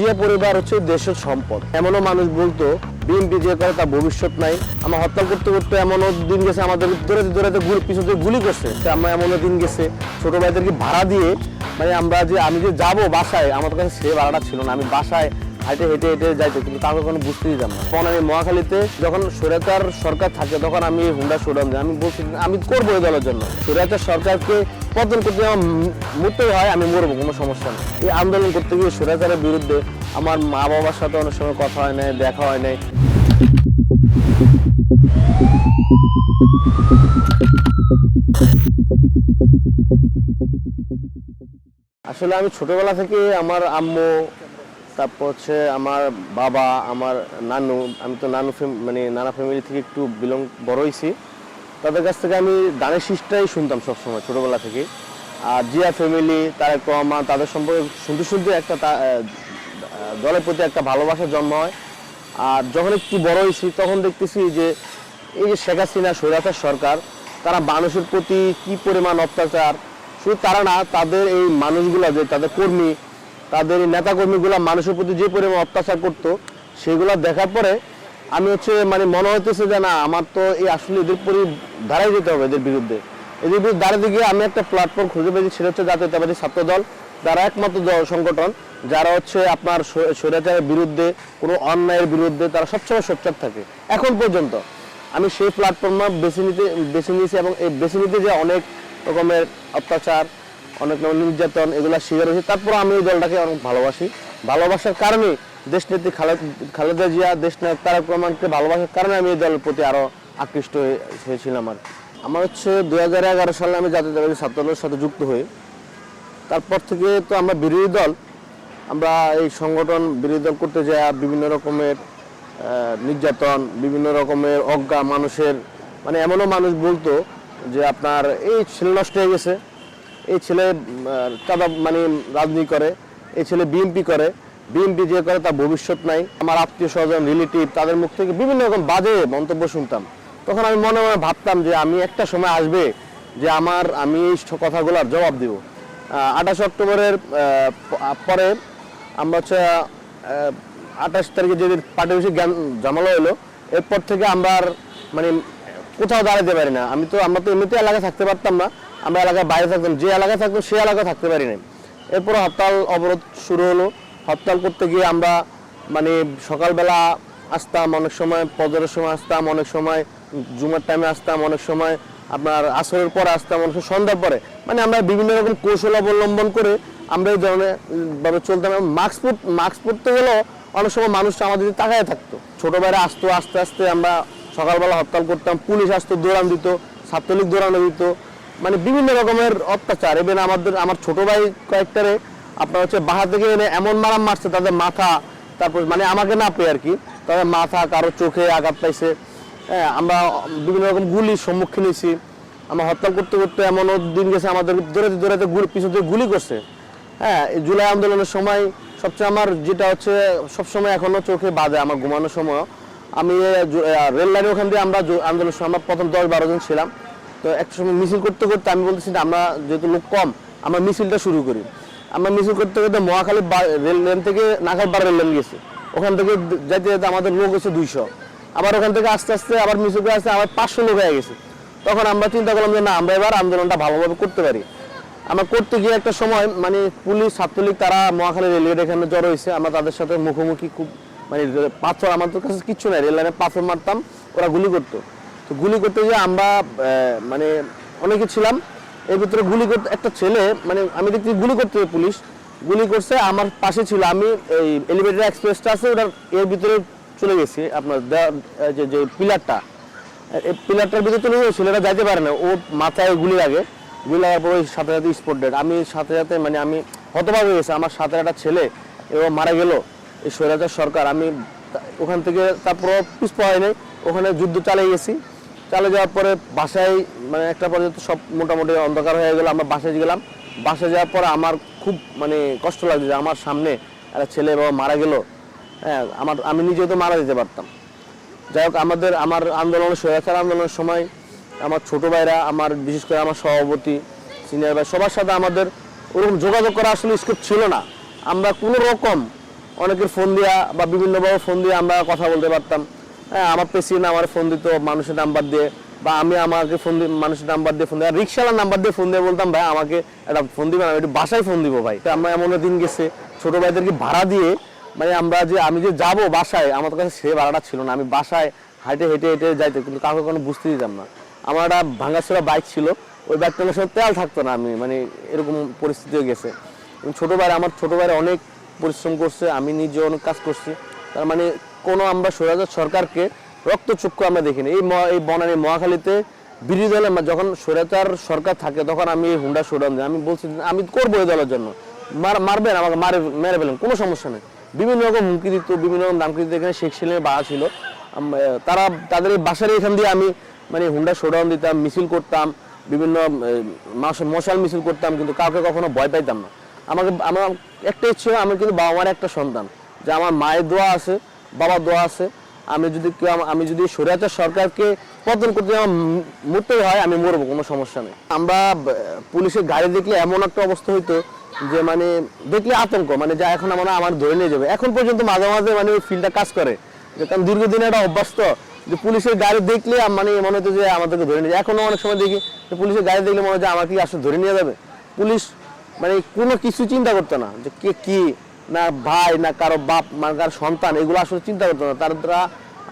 জিয়া পরিবার হচ্ছে দেশের সম্পদ। এমনও মানুষ বলতো বিএনপি যে করে তার ভবিষ্যৎ নাই। আমার হত্যা করতে করতে এমনও দিন গেছে, আমাদের ধরে ধরে গুলি পিছু গুলি করছে। আমরা এমনও দিন গেছে, ছোট ভাইদেরকে ভাড়া দিয়ে মানে আমরা যে আমি যে যাব বাসায় আমার কাছে সে ভাড়াটা ছিল না। আমি বাসায় হাইটে হেঁটে হেঁটে যাইতো, কিন্তু কাউকে কোনো বুঝতে দিতাম না। তখন আমি মহাখালীতে যখন সৈরাচার সরকার থাকে, তখন আমি হুন্ডা দিই আমি বলছি, আমি করব এই দলের জন্য। সৈরাচার সরকারকে পতন করতে আমার মরতেই হয়, আমি মরবো, কোনো সমস্যা নেই। এই আন্দোলন করতে গিয়ে সৈরাচারের বিরুদ্ধে আমার মা বাবার সাথে অনেক সময় কথা হয় নাই, দেখা হয় নাই। আসলে আমি ছোটবেলা থেকে আমার আম্মু তারপর হচ্ছে আমার বাবা, আমার নানু, আমি তো নানু মানে নানা ফ্যামিলি থেকে একটু বিলং বড় হয়েছি তাদের কাছ থেকে আমি দানের শীষটাই শুনতাম সবসময় ছোটোবেলা থেকে। আর জিয়া ফ্যামিলি তারেক রহমান, তাদের সম্পর্কে শুনতে শুনতে একটা দলের প্রতি একটা ভালোবাসার জন্ম হয়। আর যখন একটু বড় হয়েছি তখন দেখতেছি যে এই যে শেখ হাসিনা, স্বৈরাচার সরকার, তারা মানুষের প্রতি কি পরিমাণ অত্যাচার? শুধু তারা না, তাদের এই মানুষগুলা যে তাদের কর্মী তাদের নেতাকর্মীগুলা মানুষের প্রতি যে পরিমাণ অত্যাচার করতো, সেগুলো দেখার পরে আমি হচ্ছে মানে মনে হইতেছে যে না, আমার তো এই আসলে এদের পরি দাঁড়াই যেতে হবে এদের বিরুদ্ধে। এদের বিরুদ্ধে দাঁড়াতে গিয়ে আমি একটা প্ল্যাটফর্ম খুঁজে পেয়েছি, সেটা হচ্ছে জাতীয়তাবাদী ছাত্র দল। যারা একমাত্র দল সংগঠন, যারা হচ্ছে আপনার স্বৈ- স্বৈরাচারের বিরুদ্ধে, কোনো অন্যায়ের বিরুদ্ধে তারা সবসময় সোচ্চার থাকে। এখন পর্যন্ত আমি সেই প্ল্যাটফর্মে বেছে নিতে, বেছে নিয়েছি এবং এই বেছে নিতে যে অনেক রকমের অত্যাচার অনেক নির্যাতন, এগুলো শিকার হয়েছে। তারপর আমি এই দলটাকে অনেক ভালোবাসি। ভালোবাসার কারণে দেশনেত্রী খালেদ, খালেদা জিয়া, দেশনায়ক তারেক রহমানকে ভালোবাসার কারণে আমি এই দলের প্রতি আরও আকৃষ্ট হয়ে- হয়েছিলাম আর আমার হচ্ছে দু হাজার এগারো সালে আমি জাতীয়তাবাদী ছাত্র দলের সাথে যুক্ত হই তারপর থেকে তো আমরা বিরোধী দল, আমরা এই সংগঠন বিরোধী দল করতে যাই বিভিন্ন রকমের নির্যাতন, বিভিন্ন রকমের অজ্ঞা মানুষের মানে এমনও মানুষ বলতো যে আপনার এই ছেলে নষ্ট হয়ে গেছে। এই ছেলে চাঁদা মানে রাজনীতি করে, এই ছেলে বিএনপি করে বিএনপি যে করে তার ভবিষ্যৎ নাই। আমার আত্মীয় স্বজন রিলেটিভ তাদের মুখ থেকে বিভিন্ন রকম বাজে মন্তব্য শুনতাম। তখন আমি মনে মনে ভাবতাম যে আমি একটা সময় আসবে যে আমার, আমি এই কথাগুলোর জবাব দিব। আঠাশ অক্টোবরের পরে আমরা হচ্ছে আঠাশ তারিখে যেদিন পার্টি অফিসে জ্ঞান জমালো হলো এরপর থেকে আমরা মানে কোথাও দাঁড়াতে পারি না। আমি তো, আমরা তো এমনিতে এলাকায় থাকতে পারতাম না। আমরা এলাকার বাইরে থাকতাম, যে এলাকায় থাকতাম সে এলাকায় থাকতে পারি না এরপর হরতাল অবরোধ শুরু হলো। হরতাল করতে গিয়ে আমরা মানে সকালবেলা আসতাম, অনেক সময় পদরের সময় আসতাম, অনেক সময় জুমার টাইমে আসতাম, অনেক সময় আপনার আসরের পরে আসতাম, অনেক সময় সন্ধ্যার পরে। মানে আমরা বিভিন্ন রকম কৌশল অবলম্বন করে আমরা এই ধরনের ভাবে চলতাম মাস্ক পর মাস্ক পরতে গেলেও অনেক সময় মানুষ আমাদের তাকায় থাকতো। ছোট ভাইরা আসতো, আস্তে আস্তে আমরা সকালবেলা হরতাল করতাম, পুলিশ আসতো, দৌড়ান দিত, ছাত্রলীগ দৌড়ানো দিত মানে বিভিন্ন রকমের অত্যাচার। এবার আমাদের, আমার ছোট ভাই কয়েকটারে আপনার হচ্ছে বাহা থেকে এনে এমন মারাম মারছে, তাদের মাথা, তারপর মানে আমাকে না পেয়ে আর কি, তাদের মাথা কারও চোখে আঘাত পাইছে। হ্যাঁ আমরা বিভিন্ন রকম গুলির সম্মুখীন হয়েছি। আমরা হত্যা করতে করতে এমনও দিন গেছে, আমাদের দৌড়াতে দৌড়াতে গুলি, পিছন থেকে গুলি করছে। হ্যাঁ জুলাই আন্দোলনের সময় সবচেয়ে আমার যেটা হচ্ছে, সবসময় এখনও চোখে বাজে আমার ঘুমানোর সময় আমি রেল লাইনের ওখান দিয়ে আমরা আন্দোলনের সময় আমরা প্রথম দশ বারো জন ছিলাম। তো একটা সময় মিছিল করতে করতে আমি বলতেছি আমরা যেহেতু লোক কম, আমরা মিছিলটা শুরু করি। আমরা মিছিল করতে করতে মহাখালী রেল লাইন থেকে নাগালপাড়া রেল লাইন গেছে। ওখান থেকে যাইতে যেতে আমাদের লোক হচ্ছে দুইশো। আবার ওখান থেকে আস্তে আস্তে আবার মিছিল করে আসতে আবার পাঁচশো লোক হয়ে গেছে। তখন আমরা চিন্তা করলাম যে, না, আমরা এবার আন্দোলনটা ভালোভাবে করতে পারি। আমরা করতে গিয়ে একটা সময় মানে পুলিশ, ছাত্রলীগ তারা মহাখালী রেলগেট এখানে জড়ো হয়েছে। আমরা তাদের সাথে মুখোমুখি খুব মানে পাথর, আমাদের কাছে কিচ্ছু নাই। রেল লাইনে পাথর মারতাম, ওরা গুলি করতো। তো গুলি করতে গিয়ে আমরা মানে অনেকে ছিলাম। এর ভিতরে গুলি করতে, একটা ছেলে মানে আমি দেখছি গুলি করতে পুলিশ গুলি করছে, আমার পাশে ছিল আমি, এই এলিভেটর এক্সপ্রেসটা আছে, ওটার, এর ভিতরে চলে গেছি আপনার যে যে পিলারটা এই পিলারটার ভিতরে চলে গেছে ছেলেটা যাইতে পারে না, ও মাথায় গুলি লাগে। গুলি লাগার পর ওই সাথে সাথে স্পট ডেড আমি সাথে সাথে মানে আমি হতবাক হয়ে গেছে, আমার সাথে একটা ছেলে এবং মারা গেল, এই স্বৈরাচার সরকার। আমি ওখান থেকে তারপর পিস পাওয়াই নেই ওখানে যুদ্ধ চালিয়ে গেছি। চালিয়ে যাওয়ার পরে বাসায় মানে একটা পর্যন্ত সব মোটামুটি অন্ধকার হয়ে গেল, আমরা বাসায় গেলাম। বাসায় যাওয়ার পরে আমার খুব মানে কষ্ট লাগছে যে আমার সামনে একটা ছেলে বাবা মারা গেল। হ্যাঁ আমার, আমি নিজেও তো মারা যেতে পারতাম। যাই হোক, আমাদের, আমার আন্দোলনের স্বৈরাচার আন্দোলনের সময় আমার ছোট ভাইরা, আমার বিশেষ করে আমার সভাপতি সিনিয়র ভাই, সবার সাথে আমাদের ওরকম যোগাযোগ করা আসলে স্কোপ ছিল না। আমরা কোনো রকম অনেকের ফোন দেওয়া বা বিভিন্নভাবে ফোন দিয়ে আমরা কথা বলতে পারতাম। আমার প্রেসিডেন্ট আমার ফোন দিত, মানুষের নাম্বার দিয়ে, বা আমি আমাকে ফোন দিয়ে মানুষের নাম্বার দিয়ে ফোন দিয়ে। রিক্সাওয়ালার নাম্বার দিয়ে ফোন দিয়ে বলতাম, ভাই, আমাকে একটা ফোন দিবেন, আমি একটু বাসায় ফোন দিব ভাই। তো আমরা এমন দিন গেছে, ছোট ভাইদেরকে ভাড়া দিয়ে মানে আমরা যে, আমি যে যাব বাসায়, আমার কাছে সে ভাড়াটা ছিল না। আমি বাসায় হাঁটে, হেঁটে হেঁটে যাইতে, কিন্তু কাউকে কোনো বুঝতে দিতাম না। আমার একটা ভাঙাচোরা বাইক ছিল, ওই বাইকটার সময় তেল থাকতো না আমি মানে এরকম পরিস্থিতি গেছে। ছোট ভাই আমার ছোট ভাইরা অনেক পরিশ্রম করছে, আমি নিজে অনেক কাজ করছি। তার মানে কোনো আমরা স্বৈরাচার সরকারকে রক্তচক্ষু আমরা দেখিনি। এই এই বনানী মহাখালীতে বিরোধী দলে মা- যখন স্বৈরাচার সরকার থাকে, তখন আমি এই হুন্ডা শোডাউন আমি বলছি, আমি করব এই দলের জন্য। মার মারবেন, আমাকে মারে মেরে ফেলেন, কোনো সমস্যা নেই। বিভিন্ন রকম হুমকি দিত, বিভিন্ন রকম দামকি দিত এখানে শেখ সেলিমের বাড়া ছিল। তারা তাদের এই বাসার এখান দিয়ে আমি মানে হুন্ডা শোডাউন দিতাম, মিছিল করতাম, বিভিন্ন মশাল মিছিল করতাম, কিন্তু কাউকে কখনো ভয় পাইতাম না। আমাকে আমার একটা ইচ্ছে আমি কিন্তু বাবা মার একটা সন্তান, যে আমার মায়ের দোয়া আছে। বাবার দোয়া আছে। আমি যদি আমি যদি স্বৈরাচার সরকারকে পতন করতে আমার মরতেই হয়, আমি মরবো, কোনো সমস্যা নেই। আমরা পুলিশের গাড়ি দেখলে এমন একটা অবস্থা হইতো যে মানে দেখলে আতঙ্ক মানে যা এখন আমরা আমার ধরে নিয়ে যাবে। এখন পর্যন্ত মাঝে মাঝে মানে ওই ফিল্ডটা কাজ করে। কারণ দীর্ঘদিন একটা অভ্যাস তো, যে পুলিশের গাড়ি দেখলে মানে মনে হতো যে আমাদেরকে ধরে নিয়ে যায় এখনও অনেক সময় দেখি যে পুলিশের গাড়ি দেখলে মনে হয় যে আমাকে আসলে ধরে নিয়ে যাবে? পুলিশ মানে কোনো কিছু চিন্তা করতো না যে কে কি না ভাই, না কারও বাপ মানে কারও সন্তান, এগুলো আসলে চিন্তা করতো না। তারা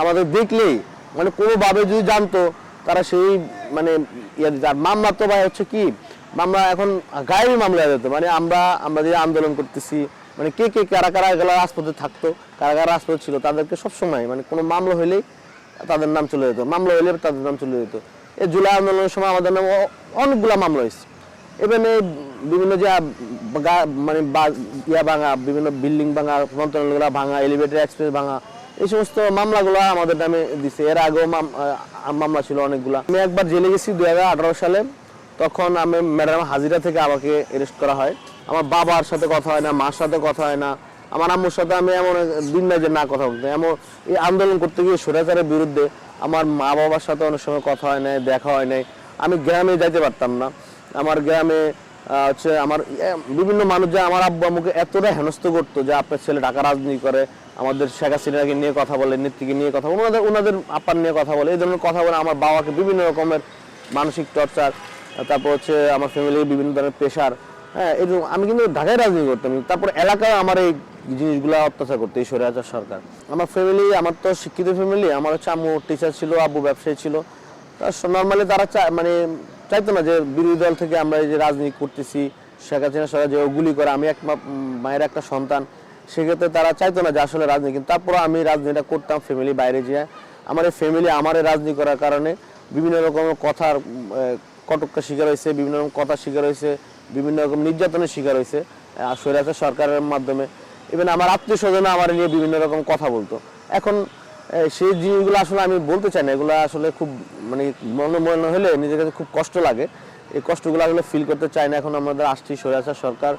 আমাদের দেখলেই মানে কোনোভাবে যদি জানতো, তারা সেই মানে ইয়ে মামলা তো ভাই হচ্ছে কি, মামলা এখন গায়েবী মামলা যেত। মানে আমরা আমরা যে আন্দোলন করতেছি মানে কে কে, কারা কারা এগুলো রাজপথে থাকতো, কারা কারা রাজপথে ছিল, তাদেরকে সবসময় মানে কোনো মামলা হলেই তাদের নাম চলে যেত। মামলা হলে তাদের নাম চলে যেত। এই জুলাই আন্দোলনের সময় আমাদের নামে অনেকগুলা মামলা হয়েছে। এখানে বিভিন্ন যে মানে ইয়া ভাঙা, বিভিন্ন বিল্ডিং ভাঙা মন্ত্রণালয়গুলো ভাঙা এলিভেটর এক্সপ্রেস ভাঙা, এই সমস্ত মামলাগুলো আমাদের নামে দিছে। এর আগেও মাম- মামলা ছিল অনেকগুলা। আমি একবার জেলে গেছি দুই সালে। তখন আমি ম্যাডাম হাজিরা থেকে আমাকে অ্যারেস্ট করা হয়। আমার বাবার সাথে কথা হয় না, মার সাথে কথা হয় না। আমার আম্মুর সাথে আমি এমন দিন না যে না কথা বলতে এমন, এই আন্দোলন করতে গিয়ে স্বৈরাচারের বিরুদ্ধে আমার মা বাবার সাথে অনেক সময় কথা হয় নাই, দেখা হয় নাই। আমি গ্রামে যাইতে পারতাম না। আমার গ্রামে হচ্ছে আমার বিভিন্ন মানুষ যে আমার আব্বু আম্মুকে এতটা হেনস্থ করতো যে আপনার ছেলে ঢাকা রাজনীতি করে, আমাদের শেখ হাসিনাকে নিয়ে কথা বলে, নেত্রীকে নিয়ে কথা বলে, ওনাদের ওনাদের আপার নিয়ে কথা বলে, এই ধরনের কথা বলে আমার বাবাকে বিভিন্ন রকমের মানসিক টর্চার, তারপর হচ্ছে আমার ফ্যামিলির বিভিন্ন ধরনের প্রেশার হ্যাঁ এরকম আমি কিন্তু ঢাকায় রাজনীতি করতাম, তারপর এলাকায় আমার এই জিনিসগুলো অত্যাচার করতো এই স্বৈরাচার সরকার। আমার ফ্যামিলি আমার তো শিক্ষিত ফ্যামিলি আমার হচ্ছে আম্মু টিচার ছিল, আব্বু ব্যবসায়ী ছিল, তা নর্মালি তারা মানে চাইতো না যে বিরোধী দল থেকে আমরা এই যে রাজনীতি করতেছি, শেখ হাসিনা সরকার যে গুলি করে, আমি এক মায়ের একটা সন্তান, সেক্ষেত্রে তারা চাইতো না যে আসলে রাজনীতি কিন্তু তারপর আমি রাজনীতিটা করতাম ফ্যামিলি বাইরে যেয়ে। আমার এই ফ্যামিলি আমার রাজনীতি করার কারণে বিভিন্ন রকমের কথার কটুক্কা শিকার হয়েছে, বিভিন্ন রকম কথা শিকার হয়েছে, বিভিন্ন রকম নির্যাতনের শিকার হয়েছে স্বৈরাচার সরকারের মাধ্যমে। ইভেন আমার আত্মীয় স্বজন আমার নিয়ে বিভিন্ন রকম কথা বলতো। এখন সেই জিনিসগুলো আসলে আমি বলতে চাই না। এগুলো আসলে খুব মানে মনে মনে হলে নিজের কাছে খুব কষ্ট লাগে। এই কষ্টগুলো আসলে ফিল করতে চাই না। এখন আমাদের আসছি স্বৈরাচার সরকার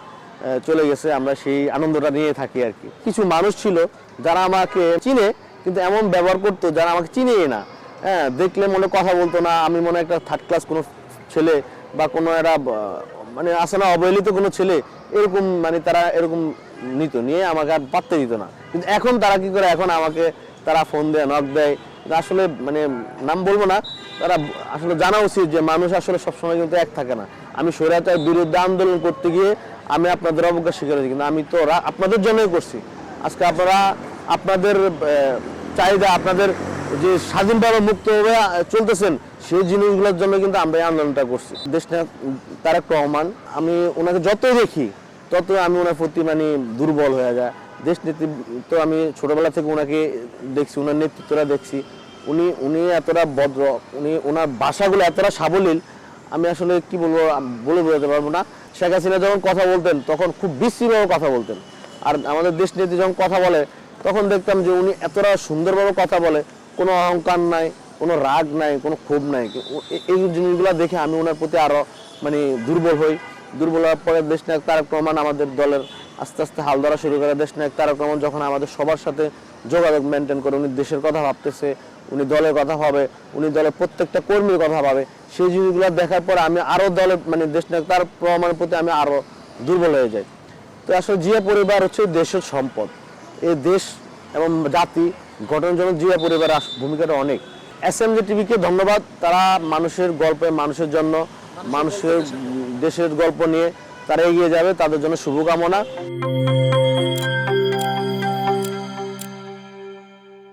চলে গেছে। আমরা সেই আনন্দটা নিয়ে থাকি আর কি। কিছু মানুষ ছিল যারা আমাকে চিনে, কিন্তু এমন ব্যবহার করতো যারা আমাকে চিনেই না। হ্যাঁ দেখলে মনে কথা বলতো না। আমি মনে একটা থার্ড ক্লাস কোনো ছেলে বা কোনো একটা মানে আসে না, অবহেলিত কোনো ছেলে, এরকম মানে তারা এরকম নিত। নিয়ে আমাকে আর পাত্তে দিত না। কিন্তু এখন তারা কি করে? এখন আমাকে তারা ফোন দেয় নক দেয়। আসলে মানে নাম বলব না, তারা আসলে জানা উচিত যে মানুষ আসলে সবসময় কিন্তু এক থাকে না। আমি স্বৈরাচার বিরুদ্ধে আন্দোলন করতে গিয়ে আমি আপনাদের অবজ্ঞা স্বীকার হয়েছি কিন্তু আমি তো আপনাদের জন্যই করছি। আজকে আপনারা আপনাদের চাহিদা, আপনাদের যে স্বাধীনভাবে মুক্তভাবে চলতেছেন, সেই জিনিসগুলোর জন্য কিন্তু আমরা এই আন্দোলনটা করছি। দেশ তারেক রহমান, আমি ওনাকে যতই দেখি তত আমি ওনার প্রতি মানে দুর্বল হয়ে যায় দেশ নেতৃত্ব আমি ছোটবেলা থেকে ওনাকে দেখছি ওনার নেতৃত্বটা দেখছি। উনি উনি এতটা ভদ্র, উনি ওনার ভাষাগুলো এতটা সাবলীল, আমি আসলে কি বলব বলে বোঝাতে পারব না। শেখ হাসিনা যখন কথা বলতেন, তখন খুব বিশ্রীভাবে কথা বলতেন। আর আমাদের দেশ নেত্রী যখন কথা বলে, তখন দেখতাম যে উনি এতটা সুন্দরভাবে কথা বলে, কোনো অহংকার নাই, কোনো রাগ নাই, কোনো ক্ষোভ নাই। এই জিনিসগুলো দেখে আমি ওনার প্রতি আরও মানে দুর্বল হই। দুর্বল হওয়ার পরে দেশ নায়ক তারক রহমান আমাদের দলের আস্তে আস্তে হাল ধরা শুরু করে। দেশ নায়ক তারক রহমান যখন আমাদের সবার সাথে যোগাযোগ মেনটেন করে, উনি দেশের কথা ভাবতেছে, উনি দলের কথা ভাবে, উনি দলের প্রত্যেকটা কর্মীর কথা ভাবে। সেই জিনিসগুলো দেখার পর আমি আরও দলের মানে দেশ নায়ক তারক প্রমাণের প্রতি আমি আরও দুর্বল হয়ে যাই। তো আসলে জিয়া পরিবার হচ্ছে দেশের সম্পদ। এ দেশ এবং জাতি গঠনের জন্য জিয়া পরিবারের ভূমিকাটা অনেক। এস এম টিভিকে ধন্যবাদ। তারা মানুষের গল্পে, মানুষের জন্য, মানুষের দেশের গল্প নিয়ে তারা এগিয়ে যাবে তাদের জন্য শুভকামনা।